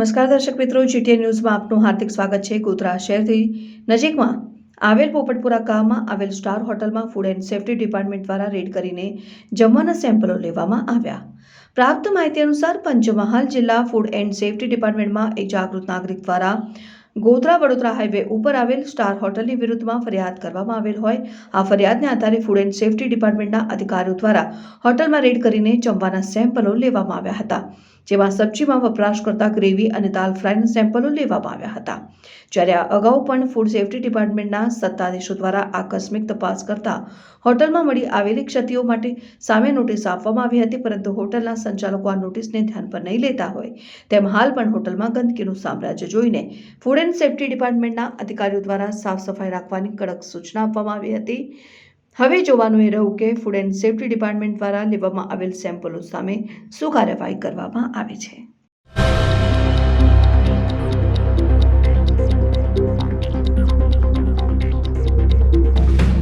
નમસ્કાર દર્શક મિત્રો જીટીએ ન્યૂઝમાં આપનું હાર્દિક સ્વાગત છે ગોધરા શહેરથી. નજીકમાં આવેલ પોપટપુરા ગામમાં આવેલ સ્ટાર હોટલમાં ફૂડ એન્ડ સેફટી ડિપાર્ટમેન્ટ દ્વારા રેડ કરીને જમવાના સેમ્પલો લેવામાં આવ્યા. પ્રાપ્ત માહિતી અનુસાર પંચમહાલ જિલ્લા ફૂડ એન્ડ સેફ્ટી ડિપાર્ટમેન્ટમાં એક જાગૃત નાગરિક દ્વારા ગોધરા વડોદરા હાઈવે ઉપર આવેલ સ્ટાર હોટલની વિરુદ્ધમાં ફરિયાદ કરવામાં આવેલ હોય. આ ફરિયાદને આધારે ફૂડ એન્ડ સેફટી ડિપાર્ટમેન્ટના અધિકારીઓ દ્વારા હોટલમાં રેડ કરીને જમવાના સેમ્પલો લેવામાં આવ્યા હતા. જેમાં સબ્જીમાં વપરાશ કરતા ગ્રેવી અને દાલ ફ્રાયના સેમ્પલો લેવામાં આવ્યા હતા. જ્યારે આ અગાઉ પણ ફૂડ સેફ્ટી ડિપાર્ટમેન્ટના સત્તાધીશો દ્વારા આકસ્મિક તપાસ કરતા હોટલમાં મળી આવેલી ક્ષતિઓ માટે સામે નોટિસ આપવામાં આવી હતી, પરંતુ હોટલના સંચાલકો આ નોટિસને ધ્યાન પર નહીં લેતા હોય તેમ હાલ પણ હોટલમાં ગંદકીનું સામ્રાજ્ય જોઈને ફૂડ એન્ડ સેફ્ટી ડિપાર્ટમેન્ટના અધિકારીઓ દ્વારા સાફ સફાઈ રાખવાની કડક સૂચના આપવામાં આવી હતી. હવે જોવાનું એ રહ્યું કે ફૂડ એન્ડ સેફ્ટી ડિપાર્ટમેન્ટ દ્વારા લેવામાં આવેલ સેમ્પલો સામે શું કાર્યવાહી કરવામાં આવે છે.